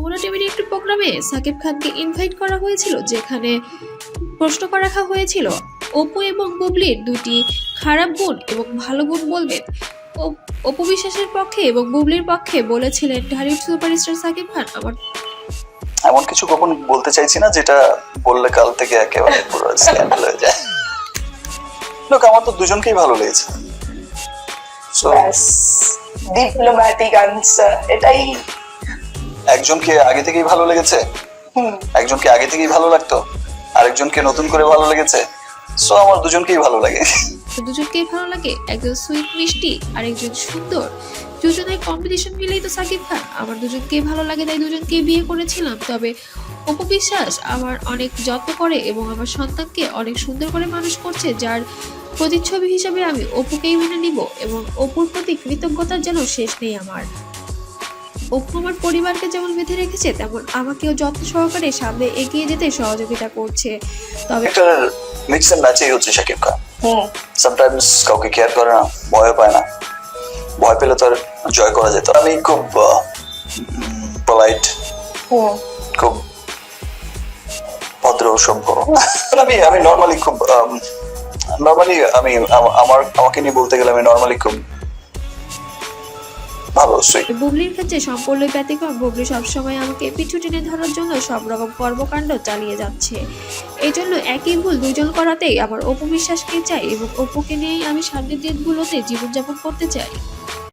যমুনা টিভির একটি প্রোগ্রামে সাকিব খানকে ইনভাইট করা হয়েছিল যেখানে প্রশ্ন করা রাখা হয়েছিল অপু এবং বুবলির দুটি খারাপ গুণ এবং ভালো গুণ বলবেন? অপ- অপু বিশ্বাসের পক্ষে এবং বুবলির পক্ষে বলেছিলেন ঢালিউড সুপারস্টার সাকিব খান আমার এমন কিছু কখন বলতে চাইছি না যেটা বললে কাল থেকে একেবারে পুরো স্ক্যান্ডাল হয়ে যায়। লোক আমার তো দুজনকেই ভালো লেগেছে। ডিপ্লোম্যাটিক আনসার এটাই একজনকে আগে থেকেই ভালো লেগেছে? একজনকে আগে থেকেই ভালো লাগতো? আরেকজনকে নতুন করে ভালো লেগেছে? সো আমার দুজনকেই ভালো লাগে। দুজনকেই ভালো লাগে? একজন সুইট মিষ্টি আর একজন সুন্দর। দুজনের কম্পিটিশন মিলেই তো সাকিব খান। আমার দুজনকেই ভালো লাগে, তাই দুজনকেই বিয়ে করেছিলাম। তবে অপু বিশ্বাস আমার অনেক যত্ন করে এবং আমার সন্তানকে অনেক সুন্দর করে মানুষ করছে, যার প্রতিচ্ছবি হিসাবে আমি অপুকেই মেনে নিব এবং অপুর প্রতি কৃতজ্ঞতার যেন শেষ নেই আমার। অপু আমার পরিবারকে যেমন বেঁধে রেখেছে তেমন আমাকেও যত্ন সহকারে সামনে এগিয়ে যেতে সহযোগিতা করছে। তবে একটা মিক্স এন্ড ম্যাচই হচ্ছে শাকিব খান। হুম সামটাইমস কাউকে কেয়ার করে না ভয় পায় না। ভয় পেলে তো আর জয় করা যেত আমি খুব পলাইট হুম খুব ভদ্র সভ্য। আমি আমি নর্মালি খুব নর্মালি আমি আমার আমাকে নিয়ে বলতে গেলে আমি নর্মালি খুব সুইট বুবলির ক্ষেত্রে সম্পূর্ণ ব্যতিক্রম। বুবলি সবসময় আমাকে পিছু টেনে ধরার জন্য সব রকম কর্মকাণ্ড চালিয়ে যাচ্ছে। এই জন্য একই ভুল দুজন করাতেই আমার অপু বিশ্বাসকে চাই এবং অপুকে নিয়েই আমি সামনের দিনগুলোতে জীবনযাপন করতে চাই।